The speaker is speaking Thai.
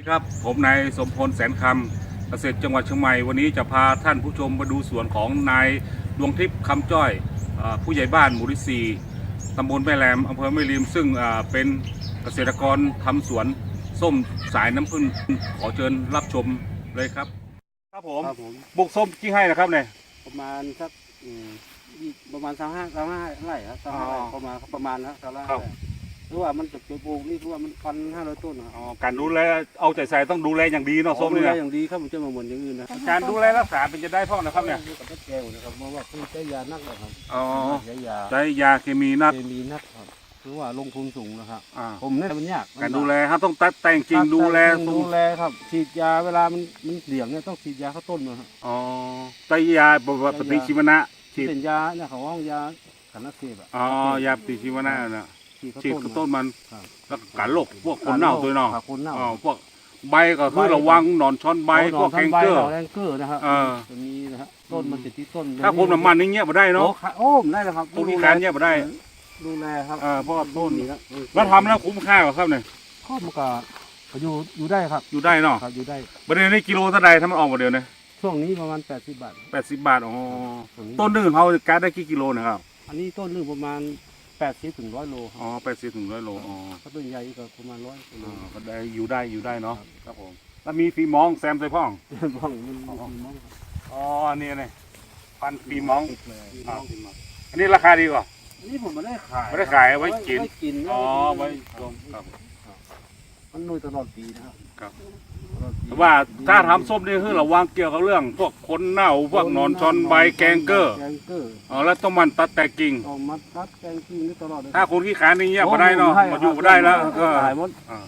สวัสดีครับ ผมนายสมพลแสนคำเกษตรจังหวัดเชียงใหม่วันนี้จะพาท่านผู้ชมมาดูสวนของนายดวงทิพย์คำจ้อยอ่าผู้ใหญ่บ้านหมู่ที่สี่ตำบลแม่แหลมอำเภอแม่ริม ซึ่งอ่าเป็นเกษตรกรทำสวนส้มสายน้ำผึ้งขอเชิญรับชมเลยครับ ครับผมครับผมบุกส้มกี่ให้นะครับเนี่ยประมาณสักอืมยี่ประมาณสามห้าสามห้าไร่ครับสามห้าอ๋อไร่ประมาณประมาณนะสามห้าครับไร่ หรือว่ามันจะไปปลูกนี่คือว่ามันพันห้าร้อยต้นนะครับอ๋อการดูแลเอาใจใส่ต้องดูแลอย่างดีเนาะส้มดูนี่แลนะอย่างดีครับมันจะมาเหมือนอย่างอื่นนะการดูแลรักษาเป็นจะได้พ่อนะครับเนี่ยกับแก้วนะครับเพราะว่าคือใช้ยานักนะครับอ๋อใช้ยาใช้ยาเคมีนัดเคมีนักครับคือว่าลงทุนสูงนะครับอ่าผมเนี่ยมันยากการดูแลครับต้องตัดแต่งจริงดูแลต้องดูแลครับฉีดยาเวลามันมันเหลี่ยงเนี่ยต้องฉีดยาเข้าต้นนะครับอ๋อไตยาปฏิชีวนะฉีดเป็นยาเนี่ยเขาว่ายาขันนักเสพอะอ๋อยาปฏิชีวนะนะ ฉีดเข้าฉีดต้นกระต้นมันครับแล้วการโรคพวกคนเน่าตัวเนาะครับคนเน่าอ๋อพวกใบก็คือระวังหนอนช้อนใบพวกแคนเกอร์ แองเกอร์นะครับเออจะมีนะฮะต้นมันติดที่ต้นถ้าคนน้ำมันนี่เงี้ยมาได้โอ้เนาะค่ะโอ้มได้แล้วครับพวกนี้แคนเงี้ยมาได้ดูแลครับเออเพราะว่าต้น นี่ครับแล้วทำแล้วคุ้มค่ากว่าครับเนี่ยข้อมันก็อยู่อยู่ได้ครับอยู่ได้เนาะครับอยู่ได้ประเด็นนี้กิโลเท่าใดถ้ามันออกมาเดียวเนี่ยช่วงนี้ประมาณ 80 บาทแปดสิบบาทอ๋อช่วงนี้ต้นหนึ่งเขาการได้กี่กิโลนะครับอันนี้ต้นหนึงประมาณ 80ถึง100โลคอ๋รับอแปดสิบถึงร้อยโลอ๋อถ้าต้นใหญ่ก็ประมาณ100กิโล อ่าก็ได้อยู่ได้อยู่ได้เนาะครับผมแล้วมีฟีมองแซมใส่พ่องบ้องมันมีกี่มองครับอ๋อนี่นี่พันฟีมอง ติดเลยอ่าอันนี้ราคาดีกว่า อันนี้ผมไม่ได้ขายไม่ได้ขายไว้กิน ไว้กินอ๋อไว้รวมครับ มันนุยตลอดปีนะครับครับตลอดปีแต่ว่าถ้าทำส้มนี่คือระวังเกี่ยวกับเรื่อง พวกคนเน่าพวกหนอนชอนใบแกงเกอร์แกงเกอร์อ๋อแล้วต้องมันตัดแต่กิ่งออกมาตัดแกงกิ้งนี่ตลอดเลยถ้าคนขี้ขานนี่เงี้ยมาได้เนาะมาอยู่มาได้แล้วก็ ตายหมด อ่า